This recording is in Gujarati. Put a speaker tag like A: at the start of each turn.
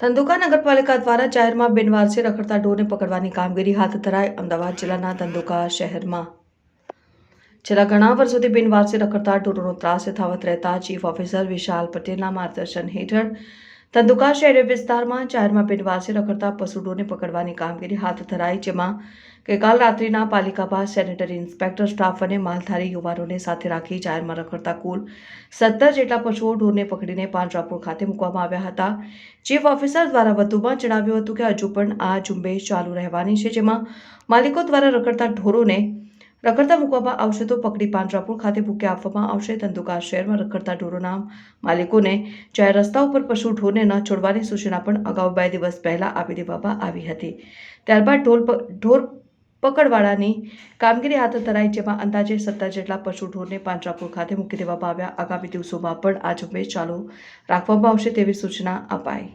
A: ધંધુકા નગરપાલિકા દ્વારા જાહેરમાં બિનવારસે રખડતા ઢોરને પકડવાની કામગીરી હાથ ધરાઈ અમદાવાદ જિલ્લાના ધંધુકા શહેરમાં. છેલ્લા ઘણા વર્ષોથી બિનવારસે રખડતા ઢોરોનો ત્રાસ યથાવત રહેતા ચીફ ઓફિસર વિશાલ પટેલના માર્ગદર્શન હેઠળ ધંધુકા શહેરી વિસ્તારમાં જાહેરમાં બિનવારસી રખડતા પશુ ઢોરને પકડવાની કામગીરી હાથ ધરાઈ, જેમાં ગઈકાલ રાત્રિના પાલિકા બાદ સેનેટરી ઇન્સ્પેક્ટર, સ્ટાફ અને માલધારી યુવાનોને સાથે રાખી જાહેરમાં રખડતા કુલ સત્તર જેટલા પશુઓ ઢોરને પકડીને પાંજરાપુર ખાતે મૂકવામાં આવ્યા હતા. ચીફ ઓફિસર દ્વારા વધુમાં જણાવ્યું હતું કે હજુ પણ આ ઝુંબેશ ચાલુ રહેવાની છે, જેમાં માલિકો દ્વારા રખડતા ઢોરોને રખડતા મૂકવામાં આવશે તો પકડી પાંજરાપુર ખાતે મૂકી આપવામાં આવશે. ધંધુકા શહેરમાં રખડતા ઢોરોના માલિકોને જાહેર રસ્તા ઉપર પશુ ઢોરને ન છોડવાની સૂચના પણ અગાઉ બે દિવસ પહેલા આપી દેવામાં આવી હતી. ત્યારબાદ ઢોલ ઢોર પકડવાળાની કામગીરી હાથ ધરાઈ, જેમાં અંદાજે સત્તર જેટલા પશુ ઢોરને પાંજરાપુર ખાતે મૂકી દેવામાં આવ્યા. આગામી દિવસોમાં પણ આ ઝુંબેશ ચાલુ રાખવામાં આવશે તેવી સૂચના અપાઈ.